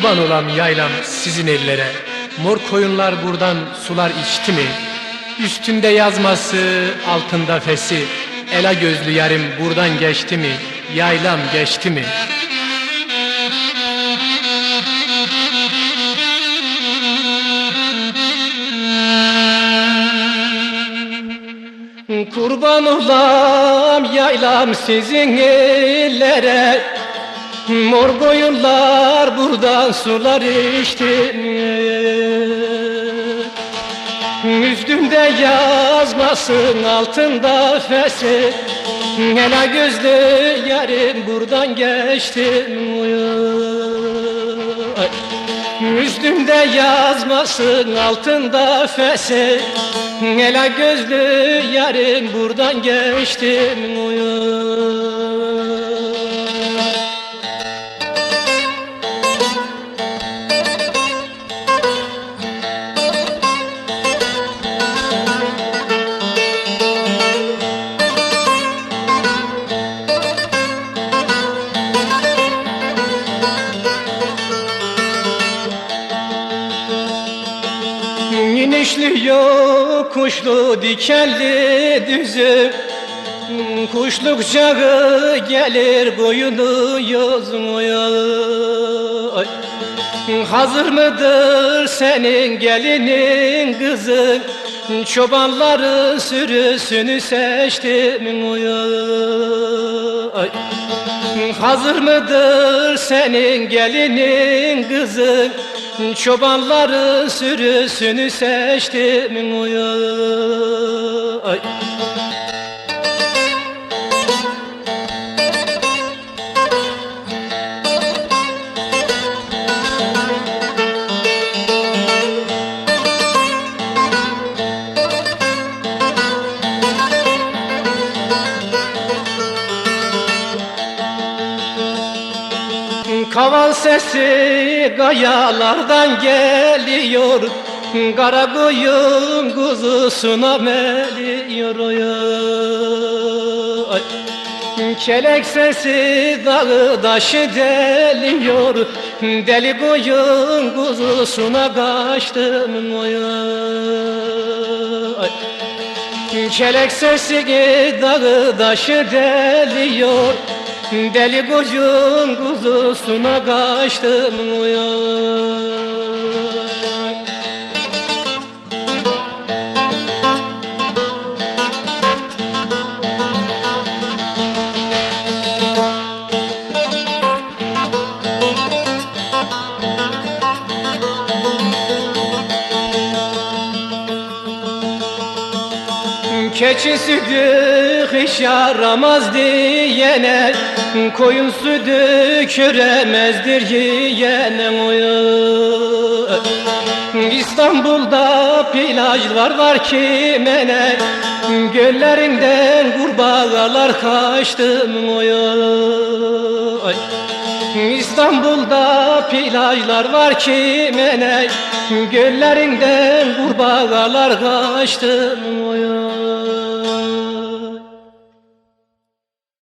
Kurban olam yaylam sizin ellere Mor koyunlar buradan sular içti mi? Üstünde yazması altında fesi Ela gözlü yarim buradan geçti mi? Yaylam geçti mi? Kurban olam yaylam sizin ellere Mor koyunlar buradan sular içti Üstünde yazmasın altında fesi. Ela gözlü yarim buradan geçti. Üstünde yazmasın altında fesi. Ela gözlü yarim buradan geçtim uyur İnişli yokuşlu dikenli düzü. Kuşluk çağı gelir koyunu yazmaya. Ay. Hazır mıdır senin gelinin kızı? Çobanları sürüsünü seçtim Ay. Hazır mıdır senin gelinin kızı Çobanları sürüsünü seçtim Ay. Kaval sesi kayalardan geliyor. Kara koyun kuzusuna meliyor. Ay. Kelek sesi dağı taşı deliyor. Deli koyun kuzusuna kaçtım. Oy. Kelek sesi dağı taşı deliyor Deli koyun kuzusuna kaçtım uyan Keçi sütü hiç yaramaz diyene Koyun sütü köremezdir yiyene. İstanbul'da plajlar var kimene Göllerinden kurbağalar kaçtım oy. İstanbul'da plajlar var kimene Göllerinden kurbağalar kaçtım oy.